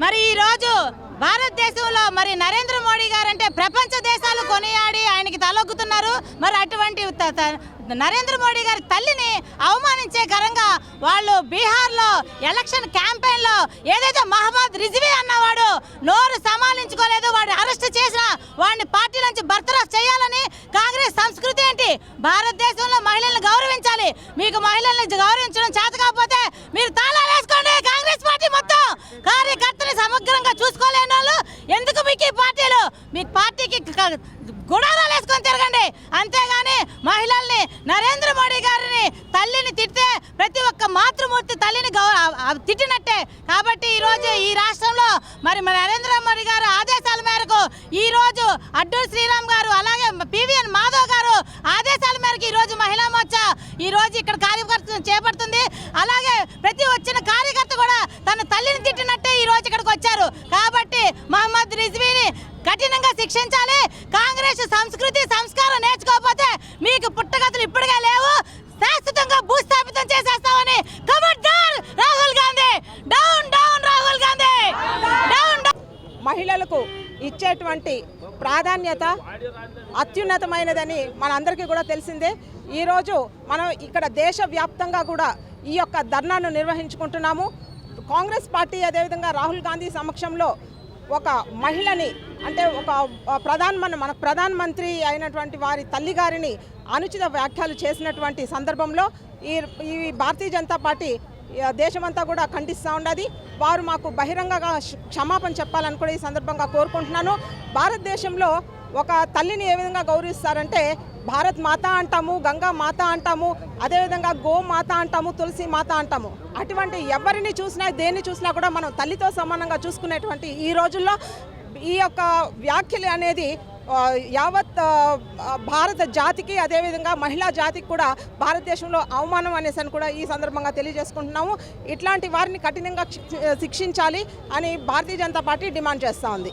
మరి ఈరోజు భారతదేశంలో మరి నరేంద్ర మోడీ గారు అంటే ప్రపంచ దేశాలు కొనియాడి ఆయనకి తలొగ్గుతున్నారు మరి అటువంటి నరేంద్ర మోడీ గారి తల్లిని అవమానించే కరంగా వాళ్ళు బీహార్లో ఎలక్షన్ క్యాంపెయిన్లో ఏదైతే మహమ్మద్ రిజ్వీ అన్నవాడు నోరు సమాలించుకోలేదు వాడిని అరెస్ట్ చేసిన వాడిని పార్టీ నుంచి బర్తరఫ్ చేయాలని కాంగ్రెస్ సంస్కృతి ఏంటి? భారతదేశంలో మహిళలను గౌరవించాలి. మీకు మహిళల్ని గౌరవించడం చేత కాకపోతే మీరు తాళాలు వేసుకోండి కాంగ్రెస్ పార్టీ మొత్తం. కార్యకర్త పార్టీకి గుడారాలు వేసుకొని తిరగండి. అంతేగాని మహిళల్ని నరేంద్ర మోడీ గారిని తల్లిని తిట్టే ప్రతి ఒక్క మాతృమూర్తి తల్లిని గౌరవ తిట్టినట్టే. కాబట్టి ఈరోజు ఈ రాష్ట్రంలో మరి నరేంద్ర మోడీ గారు ఆదేశాల మేరకు ఈ రోజు అడ్డూరు శ్రీరామ్ గారు అలాగే పివిఎన్ మాధవ్ గారు ఆదేశాల మేరకు ఈ రోజు మహిళా మోర్చా ఈ రోజు ఇక్కడ కార్యకర్త చేపడుతుంది. అలాగే ప్రతి వచ్చిన కార్యకర్త కూడా తన తల్లిని తిట్టినట్టే ఈ రోజు ఇక్కడికి వచ్చారు. కాబట్టి మహమ్మద్ రిజ్వీని కఠినంగా శిక్షించాలి. కాంగ్రెస్ సంస్కృతి సంస్కారం నేర్చుకోకపోతే మీకు పుట్టగతులు ఇప్పటికే లేవు. శాశ్వతంగా భూస్థాపితం చేసేస్తామని కమర్దార్ Rahul Gandhi. Down down Rahul Gandhi. Down మహిళలకు ఇచ్చేటువంటి ప్రాధాన్యత అత్యున్నతమైనదని మనందరికీ కూడా తెలిసిందే. ఈరోజు మనం ఇక్కడ దేశవ్యాప్తంగా కూడా ఈ యొక్క ధర్నాను నిర్వహించుకుంటున్నాము. కాంగ్రెస్ పార్టీ అదేవిధంగా రాహుల్ గాంధీ సమక్షంలో ఒక మహిళని అంటే ఒక ప్రధాన మన మన ప్రధానమంత్రి అయినటువంటి వారి తల్లి గారిని అనుచిత వ్యాఖ్యలు చేసినటువంటి సందర్భంలో ఈ ఈ భారతీయ జనతా పార్టీ దేశమంతా కూడా ఖండిస్తూ ఉన్నది. వారు మాకు బహిరంగంగా క్షమాపణ చెప్పాలని కూడా ఈ సందర్భంగా కోరుకుంటున్నాను. భారతదేశంలో ఒక తల్లిని ఏ విధంగా గౌరవిస్తారంటే భారత్ మాత అంటాము గంగా మాత అంటాము అదేవిధంగా గో మాత అంటాము తులసి మాత అంటాము. అటువంటి ఎవరిని చూసినా దేన్ని చూసినా కూడా మనం తల్లితో సమానంగా చూసుకునేటువంటి ఈ రోజుల్లో ఈ యొక్క వ్యాఖ్యలు అనేది యావత్ భారత జాతికి అదేవిధంగా మహిళా జాతికి కూడా భారతదేశంలో అవమానం అనేసి అని కూడా ఈ సందర్భంగా తెలియజేసుకుంటున్నాము. ఇట్లాంటి వారిని కఠినంగా శిక్ష- శిక్షించాలి అని భారతీయ జనతా పార్టీ డిమాండ్ చేస్తూ ఉంది.